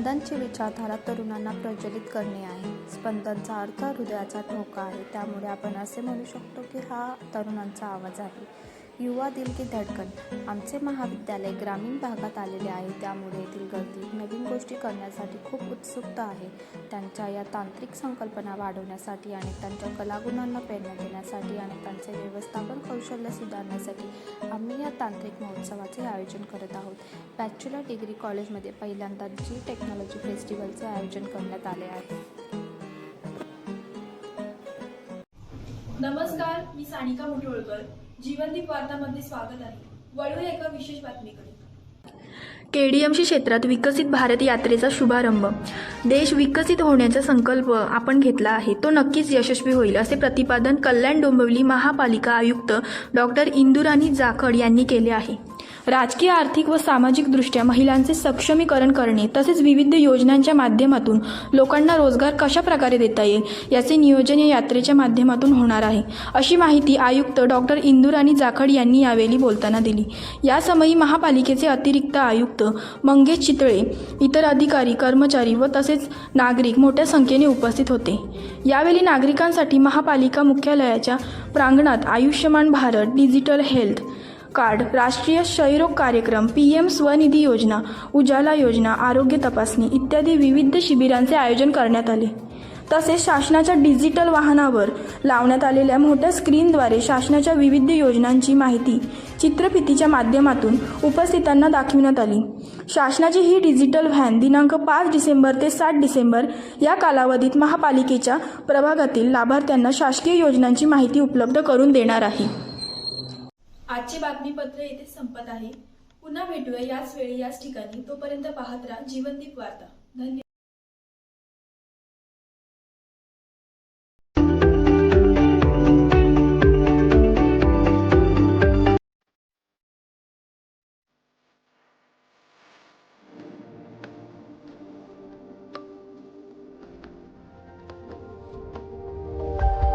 स्पंदनची विचारधारा तरुणांना प्रज्वलित करणे आहे. स्पंदनचा अर्थ हृदयाचा ठोका आहे. त्यामुळे आपण असे म्हणू शकतो की हा तरुणांचा आवाज आहे. युवा दिल की धडकन. आमचे महाविद्यालय ग्रामीण भागात आलेले आहे त्यामुळे येथील गर्दी नवीन गोष्टी करण्यासाठी खूप उत्सुकता आहे. त्यांच्या या तांत्रिक संकल्पना वाढवण्यासाठी आणि त्यांच्या कलागुणांना प्रेरणा देण्यासाठी आणि त्यांचे व्यवस्थापन कौशल्य सुधारण्यासाठी आम्ही या तांत्रिक महोत्सवाचे आयोजन करत आहोत. बॅचलर डिग्री कॉलेजमध्ये पहिल्यांदा जी टेक्नॉलॉजी फेस्टिवलचे आयोजन करण्यात आले आहे. नमस्कार मी सानिका मुठोळकर. जीवनदीप वार्तामध्ये स्वागत आहे. वळूया एका विशेष बातमीकडे. केडीएमसी क्षेत्रात विकसित भारत यात्रेचा शुभारंभ. देश विकसित होण्याचा संकल्प आपण घेतला आहे. तो नक्कीच यशस्वी होईल असे प्रतिपादन कल्याण डोंबिवली महापालिका आयुक्त डॉक्टर इंदुराणी जाखड यांनी केले आहे. राजकीय आर्थिक व सामाजिकदृष्ट्या महिलांचे सक्षमीकरण करणे तसेच विविध योजनांच्या माध्यमातून लोकांना रोजगार कशा प्रकारे देता येईल याचे नियोजन या यात्रेच्या माध्यमातून होणार आहे. अशी माहिती आयुक्त डॉक्टर इंदुराणी जाखड यांनी यावेळी बोलताना दिली. यासमयी महापालिकेचे अतिरिक्त आयुक्त मंगेश चितळे इतर अधिकारी कर्मचारी व तसेच नागरिक मोठ्या संख्येने उपस्थित होते. यावेळी नागरिकांसाठी महापालिका मुख्यालयाच्या प्रांगणात Ayushman Bharat digital health card राष्ट्रीय क्षयरोग कार्यक्रम पी एम स्वनिधी योजना उजाला योजना आरोग्य तपासणी इत्यादी विविध शिबिरांचे आयोजन करण्यात आले. तसेच शासनाच्या डिजिटल वाहनावर लावण्यात आलेल्या मोठ्या स्क्रीनद्वारे शासनाच्या विविध योजनांची माहिती चित्रफितीच्या माध्यमातून उपस्थितांना दाखविण्यात आली. शासनाची ही डिजिटल व्हॅन दिनांक पाच डिसेंबर ते सात डिसेंबर या कालावधीत महापालिकेच्या प्रभागातील लाभार्थ्यांना शासकीय योजनांची माहिती उपलब्ध करून देणार आहे. आजचे बातमीपत्र येथे संपत आहे. पुन्हा भेटूया याच वेळी याच ठिकाणी. तोपर्यंत पाहत राहा जीवनदीप वार्ता. धन्यवाद.